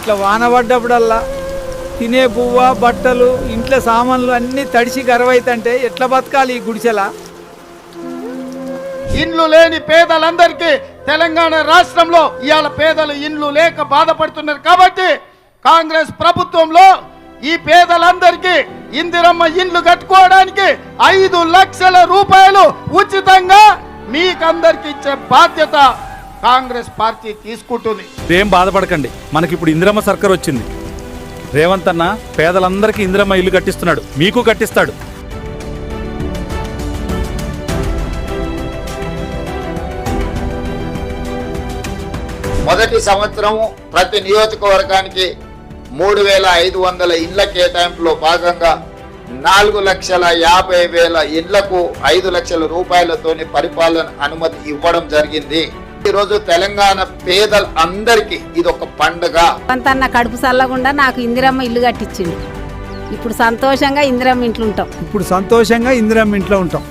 ఇట్లా వాన పడ్డప్పుడల్లా తినే పువ్వ బట్టలు ఇంట్లో సామాన్లు అన్నీ తడిసి గర్వైతంటే ఎట్లా బతకాలి ఈ గుడిసెలా ఇండ్లు లేని పేదలందరికీ తెలంగాణ రాష్ట్రంలో ఇవాళ పేదలు ఇండ్లు లేక బాధపడుతున్నారు కాబట్టి కాంగ్రెస్ ప్రభుత్వంలో ఈ పేదలందరికీ ఇందిరమ్మ ఇండ్లు కట్టుకోవడానికి ఐదు లక్షల రూపాయలు ఉచితంగా మీకందరికి ఇచ్చే బాధ్యత కాంగ్రెస్ పార్టీ తీసుకుంటుంది. ఏం బాధపడకండి. మనకి ఇప్పుడు ఇందిరమ్మ సర్కార్ వచ్చింది. రేవంత్ అన్న పేదలందరికీ ఇందిరమ్మ ఇల్లు కట్టిస్తున్నాడు. మీకు కట్టిస్తాడు. మొదటి సంవత్సరం ప్రతి నియోజకవర్గానికి మూడు వేల ఐదు వందల ఇండ్ల కేటాయింపులో భాగంగా నాలుగు లక్షల యాభై వేల ఇండ్లకు ఐదు లక్షల రూపాయలతోని పరిపాలన అనుమతి ఇవ్వడం జరిగింది. ఈరోజు తెలంగాణ పేదల అందరికీ ఇది ఒక పండుగ. అంతన్న కడుపు చల్లకుండా నాకు ఇందిరమ్మ ఇల్లు కట్టించిండు. ఇప్పుడు సంతోషంగా ఇందిరమ్మ ఇంట్లో ఉంటాం. ఇప్పుడు సంతోషంగా ఇందిరమ్మ ఇంట్లో ఉంటాం.